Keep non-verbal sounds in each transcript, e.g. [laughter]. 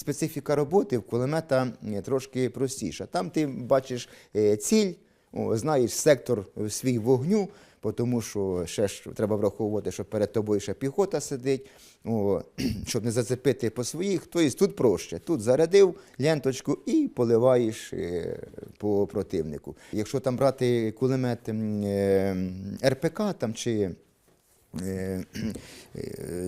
специфіка роботи в кулемета е, трошки простіша. Там ти бачиш е, ціль, знаєш сектор свій вогню, тому що ще ж треба враховувати, що перед тобою ще піхота сидить, [clears throat] щоб не зацепити по своїх. Тобто тут проще. Тут зарядив ленточку і поливаєш е, по противнику. Якщо там брати кулемет РПК там, чи [clears throat]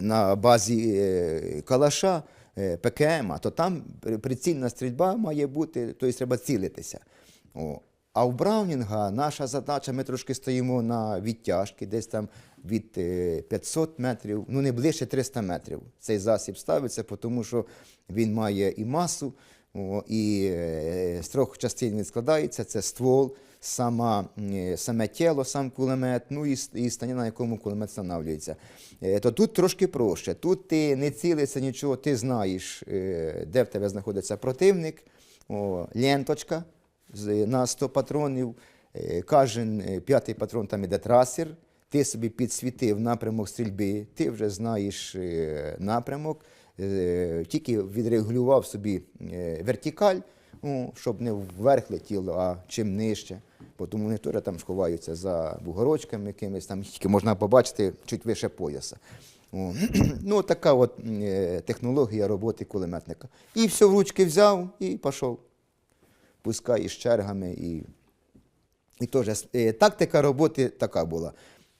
на базі калаша, ПКМ, то там прицільна стрільба має бути, тобто треба цілитися. О. А в Браунінга наша задача, ми трошки стоїмо на відтяжки, десь там від е, 500 метрів, ну не ближче 300 метрів. Цей засіб ставиться, тому що він має і масу, і е, з трьох частин він складається: це ствол, сама, е, саме тіло, сам кулемет, ну і, і стані, на якому кулемет встановлюється. Е, То тут трошки проще. Тут ти не цілишся нічого, ти знаєш, де в тебе знаходиться противник, о, ленточка на 100 патронів. Кожен п'ятий патрон там іде трасер. Ти собі підсвітив напрямок стрільби, ти вже знаєш напрямок, тільки відрегулював собі е, вертикаль, ну, щоб не вверх летіло, а чим нижче. Бо Тому вони теж там сховаються за бугорочками якимись, там тільки можна побачити чуть вище пояса. [clears throat] Ну, така от е, технологія роботи кулеметника. І все в ручки взяв і пішов. Пускай із чергами і і теж е, тактика роботи така була.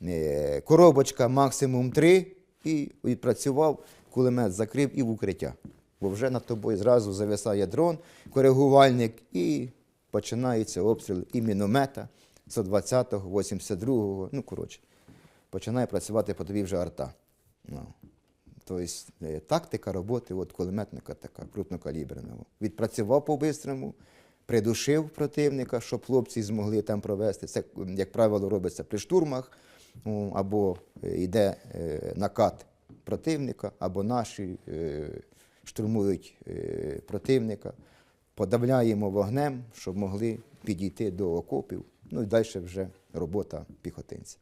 Е, коробочка максимум 3 і відпрацював, кулемет закрив і в укриття. Бо вже над тобою зразу зависає дрон, коригувальник, і починається обстріл і міномета 120-го, 82-го. Ну, коротше, починає працювати по тобі вже арта. Ну. Тобто е, тактика роботи от кулеметника така крупнокаліберного. Відпрацював по-бистрому, придушив противника, щоб хлопці змогли там провести. Це, як правило, робиться при штурмах, або е, йде е, накат противника, або наші е, штурмують е, противника, подавляємо вогнем, щоб могли підійти до окопів. Ну і далі вже робота піхотинця.